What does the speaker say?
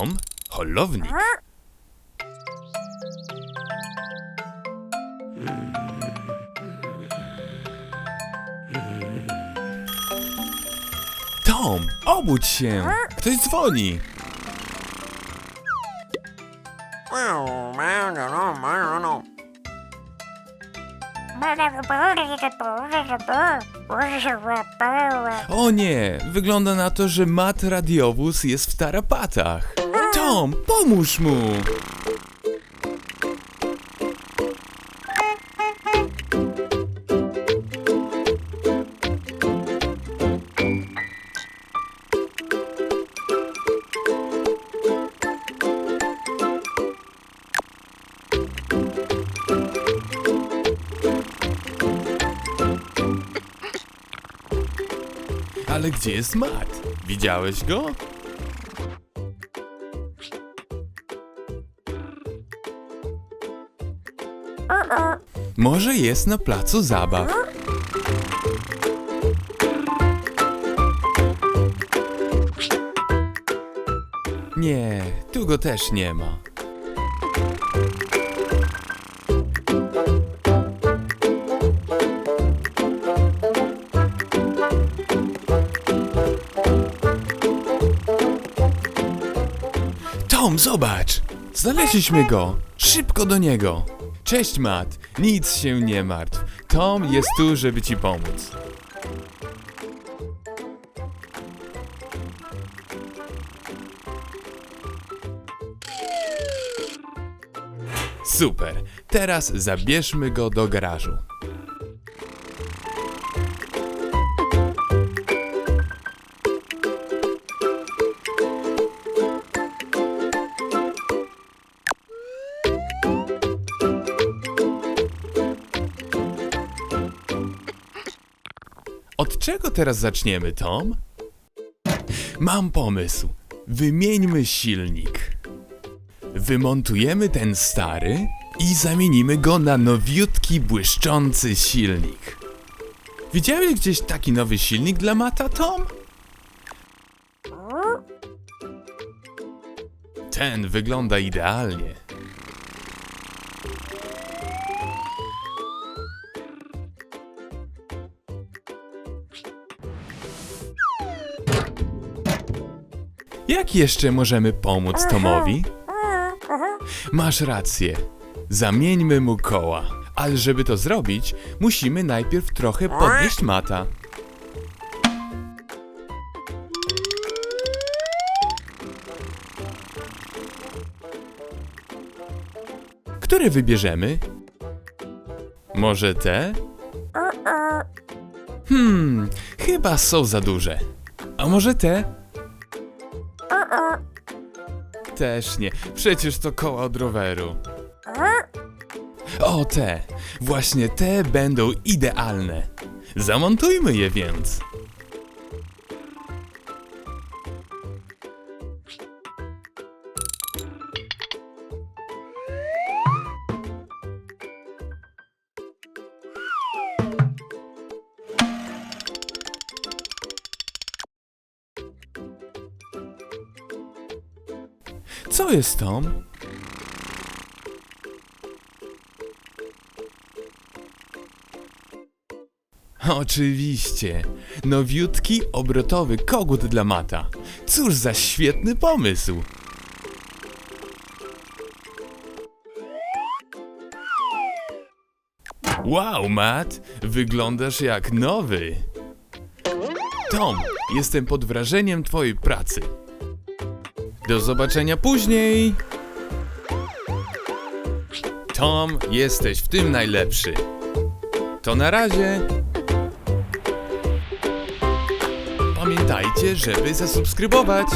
Tom, holownik. Tom, obudź się! Ktoś dzwoni! O nie, wygląda na to, że mat radiowóz jest w tarapatach. Tom, pomóż mu! Ale gdzie jest Matt? Widziałeś go? Może jest na placu zabaw. Nie, tu go też nie ma. Tom, zobacz! Znaleźliśmy go! Szybko do niego! Cześć, Matt! Nic się nie martw. Tom jest tu, żeby ci pomóc. Super! Teraz zabierzmy go do garażu. Od czego teraz zaczniemy, Tom? Mam pomysł. Wymieńmy silnik. Wymontujemy ten stary i zamienimy go na nowiutki, błyszczący silnik. Widziałeś gdzieś taki nowy silnik dla Mata, Tom? Ten wygląda idealnie. Jak jeszcze możemy pomóc Tomowi? Masz rację. Zamieńmy mu koła. Ale żeby to zrobić, musimy najpierw trochę podnieść mata. Które wybierzemy? Może te? Hmm, chyba są za duże. A może te? Też nie. Przecież to koła od roweru. O, te. Właśnie te będą idealne. Zamontujmy je więc. Co jest Tom? Oczywiście. Nowiutki, obrotowy kogut dla mata. Cóż za świetny pomysł. Wow, Matt, wyglądasz jak nowy. Tom, jestem pod wrażeniem twojej pracy. Do zobaczenia później. Tom, jesteś w tym najlepszy. To na razie. Pamiętajcie, żeby zasubskrybować.